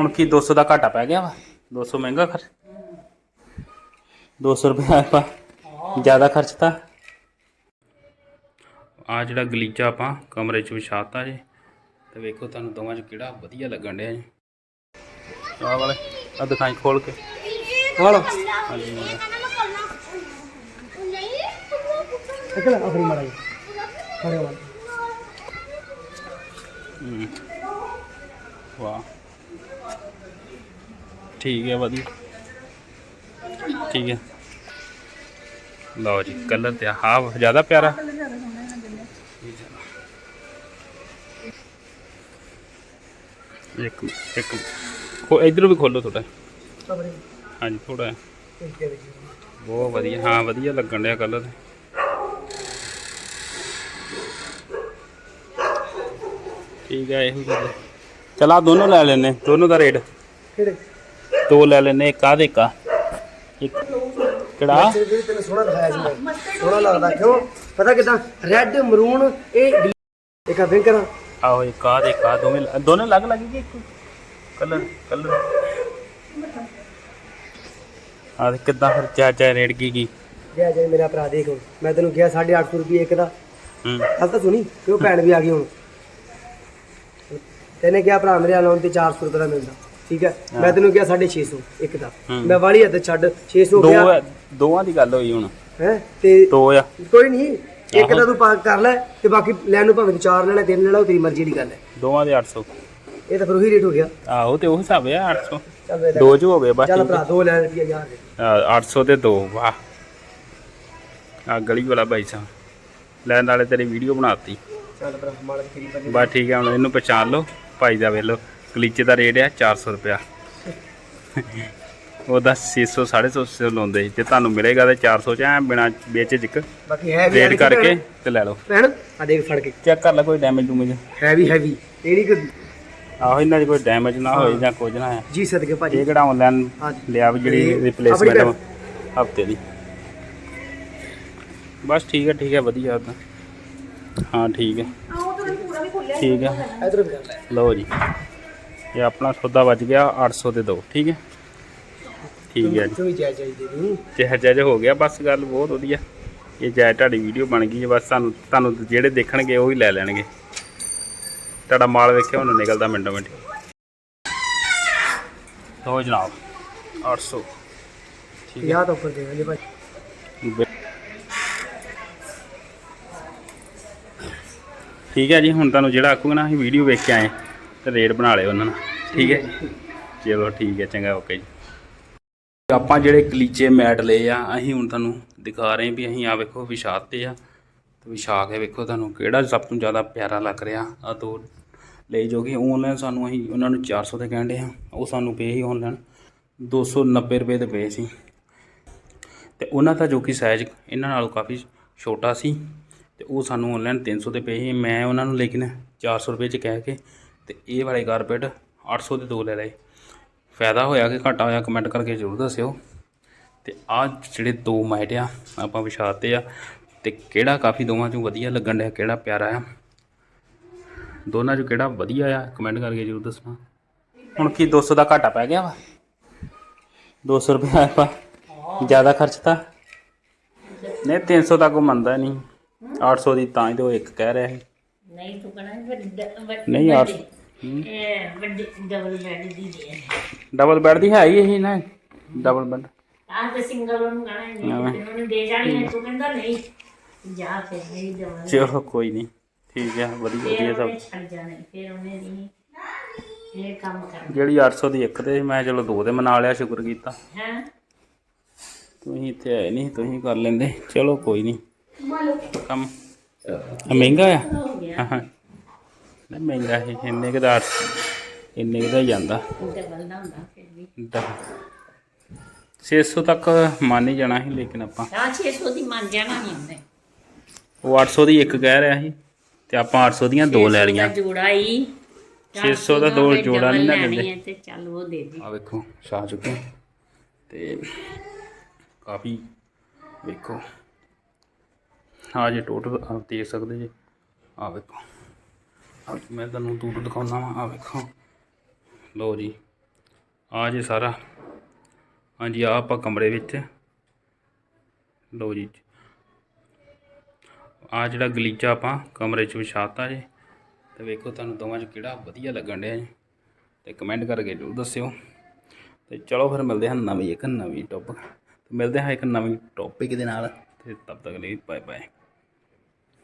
ਹੁਣ ਕੀ 200 ਦਾ ਘਾਟਾ ਪੈ ਗਿਆ ਵਾ? 200 ਮਹਿੰਗਾ ਖਰ 200 ਰੁਪਏ ਆਪਾਂ ਜ਼ਿਆਦਾ ਖਰਚਤਾ ਆ ਜਿਹੜਾ ਗਲੀਚਾ ਆਪਾਂ ਕਮਰੇ 'ਚ ਵਿਛਾਤਾ ਜੀ। ਤੇ ਵੇਖੋ ਤੁਹਾਨੂੰ ਦੋਵਾਂ 'ਚ ਕਿਹੜਾ ਵਧੀਆ ਲੱਗਣ ਡਿਆ ਜੀ। ਆਹ ਵਾਲੇ ਆ ਦਿਖਾਈ ਖੋਲ ਕੇ। ਹਾਲੋ ਹਾਂਜੀ। ਇਕਲਾ ਆਖਰੀ ਮਾੜਾ ਜੀ ਖੜੇ ਹੋ। ਹਮ। ਵਾਹ। ਠੀਕ ਹੈ ਵਧੀਆ। ਠੀਕ ਹੈ। ਲਓ ਜੀ ਕਲਰ ਤੇ ਹਾਂ ਜ਼ਿਆਦਾ ਪਿਆਰਾ? ਇੱਕ ਇੱਕ ਖੋ, ਇਧਰੋਂ ਵੀ ਖੋਲੋ ਥੋੜਾ ਹਾਂਜੀ ਥੋੜਾ ਇਸ ਬਹੁਤ ਵਧੀਆ, ਹਾਂ, ਵਧੀਆ ਲੱਗਣ ਡਿਆ ਕਲਰ ਠੀਕ ਹੈ, ਇਹੋ ਗੱਲ ਚਲ ਆ ਦੋਨੋਂ ਲੈ ਲੈਨੇ ਦੋਨੋਂ ਦਾ ਰੇਟ ਕਿਹੜੇ? ਦੋ ਲੈ ਲੈਨੇ ਇੱਕ ਆ। ਦੇ ਇੱਕ ਕਿਹੜਾ? ਤੈਨੂੰ ਸੋਹਣਾ ਦਿਖਾਇਆ ਸੀ ਮੈਂ। ਸੋਹਣਾ ਲੱਗਦਾ ਕਿਉਂ? ਪਤਾ ਕਿਦਾਂ? ਰੈੱਡ ਮਰੂਨ ਇਹ ਗਲੀ- ਇੱਕ ਆ ਵਿੰਕਰ ਆਹੋ ਇੱਕ ਆ ਦੇ ਇੱਕ ਆ ਦੋਵੇਂ ਲ- ਦੋਨੋਂ ਅਲੱਗ ਲੱਗੀ ਕਿ ਇੱਕ? ਕਲਰ ਕਲਰ ਆ ਕਿੱਦਾਂ ਫਿਰ ਚਾਚਾ ਕੀ ਕੀ ਗਿਆ ਜਾਏ ਮੇਰਾ ਭਰਾ ਦੇਖ ਹੁਣ। ਮੈਂ ਤੈਨੂੰ ਕਿਹਾ 850 ਰੁਪਏ ਇੱਕ ਦਾ। ਹੂੰ। ਹਲ ਤਾਂ ਸੁਣੀ ਕਿਉਂ ਭੈਣ ਵੀ ਆ ਗਈ ਹੁਣ। ਤੈਨੇ ਕਿਹਾ ਭਰਾ ਮੇਰੇ ਲਾਉਣ ਤੇ 400 ਰੁਪਏ ਦਾ ਮਿਲਦਾ। ਠੀਕ ਹੈ? ਮੈਂ ਤੈਨੂੰ ਕਿਹਾ 650 ਇੱਕ ਦਾ ਹੂੰ। ਮੈਂ ਵਾਲੀ ਹੱਦ ਛੱਡ 600 ਦੋ ਗਿਆ ਦੋਵਾਂ ਦੀ ਗੱਲ ਹੋਈ ਹੁਣ। ਹੈ? ਤੇ ਦੋ ਆ। ਕੋਈ ਨਹੀਂ ਇੱਕ। ਦਾ ਤੂੰ ਪਾ ਕਰ ਲੈ ਤੇ ਬਾਕੀ ਲੈਣ ਨੂੰ ਭਾਵੇਂ ਚਾਰ ਲੈਣਾ ਤਿੰਨ ਲੈਣਾ ਉਹ ਤੇਰੀ ਮਰਜ਼ੀ ਦੀ ਗੱਲ ਹੈ। ਦੋਵਾਂ ਦੇ 800 ਇਹ ਤਾਂ ਫਿਰ ਉਹੀ ਰੇਟ ਹੋ ਗਿਆ। ਆਹੋ ਤੇ ਉਹ ਹਿਸਾਬ ਆ 800 ਚੱਲ ਵੇ ਦੋ ਚ ਹੋ ਗਏ ਬਸ ਚੱਲ ਭਰਾ ਦੋ ਲੈ ਰੁਪਏ ਯਾਰ ਦੇ। ਆ, 800 ਤੇ ਦੋ ਵਾਹ। ਆ ਗਲੀ ਵਾਲਾ ਭਾਈ ਸਾਹਿਬ। ਲੈਣ ਵਾਲੇ ਤੇਰੀ ਵੀਡੀਓ ਬਣਾਤੀ। ਚੱਲ ਭਰਾ ਮਾਲਕ ਤੇਰੀ ਬਸ ਠੀਕ ਹੈ ਹੁਣ ਇਹਨੂੰ ਪਛਾਣ ਲਓ ਭਾਈ ਦਾ ਵੇਖ ਲਓ। ਕਲੀਚੇ ਦਾ ਰੇਟ ਆ 400 ਰੁਪਿਆ ਉਹਦਾ 600 650 ਲਾਉਂਦੇ ਸੀ। ਤੇ ਤੁਹਾਨੂੰ ਮਿਲੇਗਾ ਤੇ 400 ਚ ਐ ਬਿਨਾ ਵਿੱਚ ਜਿਕ। ਬਾਕੀ ਹੈ ਵੀ ਰੇਟ ਕਰਕੇ ਤੇ ਲੈ ਲਓ। ਭੈਣ ਆ ਦੇਖ ਫੜ ਕੇ। ਚੈੱਕ ਕਰ ਲੈ ਕੋਈ ਡੈਮੇਜ ਡੂਮੇਜ। ਹੈਵੀ ਹੈਵੀ ਇਹ ਨਹੀਂ ਕਿ ਆਹੋ ਇਹਨਾਂ 'ਚ ਕੋਈ ਡੈਮੇਜ ਨਾ ਹੋਏ ਜਾਂ ਕੁਝ ਨਾ ਹੈ ਜੀ ਸਦਕੇ ਭਾਜੀ। ਇਹ ਕਿਹੜਾ ਆਨਲਾਈਨ। ਲਿਆ ਵੀ ਜਿਹੜੀ ਰਿਪਲੇਸਮੈਂਟ ਹਫ਼ਤੇ ਦੀ। ਬਸ ਠੀਕ ਹੈ ਠੀਕ ਹੈ ਵਧੀਆ ਉਹ ਤਾਂ ਹਾਂ ਠੀਕ ਹੈ ਠੀਕ ਹੈ। ਇਧਰ ਵੀ ਕਰ ਲੈ। ਲਓ ਜੀ। ਇਹ ਆਪਣਾ ਸੌਦਾ ਵੱਜ ਗਿਆ 800 ਦੇ ਦੋ ਠੀਕ ਹੈ? ਠੀਕ ਹੈ ਜੀ। ਤੂੰ ਵੀ ਜਾਇ ਚਾਹੀਦੀ ਨਹੀਂ ਜਹ ਜਹ ਹੋ ਗਿਆ ਬਸ ਗੱਲ ਬਹੁਤ ਵਧੀਆ। ਇਹ ਜੈ ਤੁਹਾਡੀ ਵੀਡੀਓ ਬਣ ਗਈ ਹੈ ਬਸ ਤੁਹਾਨੂੰ ਤੁਹਾਨੂੰ ਜਿਹੜੇ ਦੇਖਣਗੇ ਉਹ ਹੀ ਲੈ ਲੈਣਗੇ। ਤੁਹਾਡਾ ਮਾਲ ਵੇਖਿਆ ਹੁਣ ਨਿਕਲਦਾ ਮਿੰਟੋ ਮਿੰਟ। ਲਓ ਜਨਾਬ 800 ਠੀਕ ਹੈ। ਯਾਦ ਉੱਪਰ ਦੇ ਭਾਜੀ ਬਿ- ਠੀਕ ਹੈ ਜੀ ਹੁਣ ਤੁਹਾਨੂੰ ਜਿਹੜਾ ਆਖੂਗਾ ਨਾ ਅਸੀਂ ਵੀਡੀਓ ਵੇਖ ਕੇ ਆਏ ਤੇ ਰੇਟ ਬਣਾ ਲਿਓ ਉਹਨਾਂ ਨਾਲ। ਠੀਕ ਹੈ। ਚਲੋ ਠੀਕ ਹੈ ਚੰਗਾ ਓਕੇ ਜੀ। ਆਪਾਂ ਜਿਹੜੇ ਕਲੀਚੇ ਮੈਟ ਲਏ ਆ ਅਸੀਂ ਹੁਣ ਤੁਹਾਨੂੰ ਦਿਖਾ ਰਹੇ ਵੀ ਅਸੀਂ ਆ ਵੇਖੋ ਵਿਛਾਤੇ ਆ। ਤੇ ਵਿਛਾ ਕੇ ਵੇਖੋ ਤੁਹਾਨੂੰ ਕਿਹੜਾ ਸਭ ਤੋਂ ਜ਼ਿਆਦਾ ਪਿਆਰਾ ਲੱਗ ਰਿਹਾ। ਆ ਦੋ ਲਈ ਜੋ ਕਿ ਆਨਲਾਈਨ ਸਾਨੂੰ ਅਸੀਂ ਉਹਨਾਂ ਨੂੰ 400 ਦੇ ਕਹਿੰਦੇ ਆ। ਉਹ ਸਾਨੂੰ ਪਏ ਸੀ ਆਨਲਾਈਨ 290 ਰੁਪਏ ਦੇ ਪਏ ਸੀ। ਤੇ ਉਹਨਾਂ ਦਾ ਜੋ ਕਿ ਸਾਈਜ਼ ਇਹਨਾਂ ਨਾਲੋਂ ਕਾਫੀ ਛੋਟਾ ਸੀ। ਤੇ ਉਹ ਸਾਨੂੰ ਆਨਲਾਈਨ 300 ਦੇ ਪਏ ਸੀ। ਮੈਂ ਉਹਨਾਂ ਨੂੰ ਲੇਕਿਨ 400 ਰੁਪਏ ਚ ਕਹਿ ਕੇ ਤੇ ਇਹ ਵਾਲੇ ਕਾਰਪੇਟ 800 ਦੇ ਦੋ ਲੈ ਲਏ। ਫਾਇਦਾ ਹੋਇਆ ਕਿ ਘਾਟਾ ਹੋਇਆ ਕਮੈਂਟ ਕਰਕੇ ਜ਼ਰੂਰ ਦੱਸਿਓ। ਤੇ ਆ ਜਿਹੜੇ ਦੋ ਮੈਟ ਆ ਆਪਾਂ ਵਿਛਾਤੇ ਆ। ਤੇ ਕਿਹੜਾ ਕਾਫੀ ਦੋਵਾਂ ਚੋਂ ਵਧੀਆ ਲੱਗਣ ਡਿਆ ਕਿਹੜਾ ਪਿਆਰਾ ਆ? ਦੋਨਾਂ ਚੋਂ ਕਿਹੜਾ ਵਧੀਆ ਆ ਕਮੈਂਟ ਕਰਕੇ ਜ਼ਰੂਰ ਦੱਸਣਾ। ਹੁਣ ਕੀ 200 ਦਾ ਘਾਟਾ ਪੈ ਗਿਆ ਵਾ? 200 ਰੁਪਏ ਆਪਾਂ ਜ਼ਿਆਦਾ ਖਰਚਤਾ? ਨਹੀਂ 300 ਤੱਕ ਉਹ ਮੰਨਦਾ ਨਹੀਂ। 800 ਦੀ ਤਾਂ ਹੀ ਤੇ ਉਹ ਇੱਕ ਕਹਿ ਰਿਹਾ ਸੀ। ਨਹੀਂ ਤੂੰ ਕਹਣਾ ਨਹੀਂ ਇਹ ਵੱਡੀ ਡਬਲ ਬੈੱਡ ਦੀ ਦੇ ਡਬਲ ਬੈੱਡ ਦੀ ਹੈ ਹੀ ਇਹ ਨਾ ਡਬਲ ਬੈੱਡ। ਆਹ ਤੇ ਸਿੰਗਲ ਉਹਨੂੰ ਕਹਣਾ ਨਹੀਂ ਤੇ ਉਹਨੂੰ ਦੇ ਜਾਣੀ ਹੈ ਤੂੰ ਕਹਿੰਦਾ ਨਹੀਂ ਜਾ ਫਿਰ ਨਹੀਂ ਡਬਲ ਚਲੋ ਕੋਈ ਨਹੀਂ। ਠੀਕ ਹੈ ਵਧੀਆ ਵਧੀਆ ਸਭ। ਛੱਡ ਜਾਣੇ ਫਿਰ ਉਹਨੇ ਨਹੀਂ ਇਹ ਕੰਮ ਕਰਨਾ ਜਿਹੜੀ 800 ਦੀ ਇੱਕ ਤੇ ਮੈਂ ਚਲੋ ਦੋ ਤੇ ਮਨਾ ਲਿਆ ਸ਼ੁਕਰ ਕੀਤਾ। ਹੈ ਤੁਸੀਂ ਇੱਥੇ ਆਏ ਨਹੀਂ ਤੁਸੀਂ ਕਰ ਲੈਂਦੇ। ਚਲੋ ਕੋਈ ਨਹੀਂ। ਕੰਮ। ਮਹਿੰਗਾ ਆ? ਹੋ। ਮਹਿੰਗਾ ਹੈ ਇੰਨੇ ਕੁ ਦਾ ਇੰਨੇ ਕੁ ਦਾ ਹੀ ਜਾਂਦਾ। ਡਬਲ ਦਾ ਹੁੰਦਾ ਫਿਰ ਵੀ 600 ਤੱਕ ਮੰਨ ਹੀ ਜਾਣਾ ਸੀ ਲੇਕਿਨ ਆਪਾਂ ਆ 600 ਦੀ ਮੰਨ ਜਾਣਾ ਨਹੀਂ ਹੁੰਦੇ ਉਹ 800 ਦੀ ਇੱਕ ਕਹਿ ਰਿਹਾ ਸੀ ਤੇ ਆਪਾਂ 800 ਦੀਆਂ ਦੋ ਲੈ ਲਈਆਂ। ਜੋੜਾ ਹੀ। 600 ਦਾ ਦੋ ਜੋੜਾ ਨਹੀਂ ਨਾ ਦਿੰਦੇ ਹੈ ਤੇ ਚੱਲ ਉਹ ਦੇ ਦੇ। ਆ ਵੇਖੋ ਛਾ ਚੁੱਕੇ। ਤੇ ਕਾਫੀ ਵੇਖੋ। ਆ ਜੇ ਟੋਟਲ ਆਪ ਦੇਖ ਸਕਦੇ ਜੀ। ਆ ਵੇਖੋ। ਮੈਂ ਤੁਹਾਨੂੰ ਦੂਰ ਦਿਖਾਉਣਾ ਵਾ ਆ ਵੇਖੋ। ਲਓ ਜੀ ਆ ਜੇ ਸਾਰਾ। ਹਾਂਜੀ ਆ ਆਪਾਂ ਕਮਰੇ ਵਿੱਚ। ਲਓ ਜੀ। ਆ ਜਿਹੜਾ ਗਲੀਚਾ ਆਪਾਂ ਕਮਰੇ 'ਚ ਵਿਛਾਤਾ ਜੀ, ਤੇ ਵੇਖੋ ਤੁਹਾਨੂੰ ਦੋਵਾਂ 'ਚ ਕਿਹੜਾ ਵਧੀਆ ਲੱਗਣ ਡਿਆ ਜੀ। ਤੇ ਕਮੈਂਟ ਕਰਕੇ ਜ਼ਰੂਰ ਦੱਸਿਓ। ਤੇ ਚਲੋ ਫਿਰ ਮਿਲਦੇ ਹਾਂ ਨਵੀਂ, ਇੱਕ ਨਵੀਂ ਟੌਪਿਕ ਮਿਲਦੇ ਹਾਂ ਇੱਕ ਨਵੀਂ ਟੌਪਿਕ ਦੇ ਨਾਲ। ਤੇ ਤਬ ਤੱਕ ਲਈ ਬਾਏ ਬਾਏ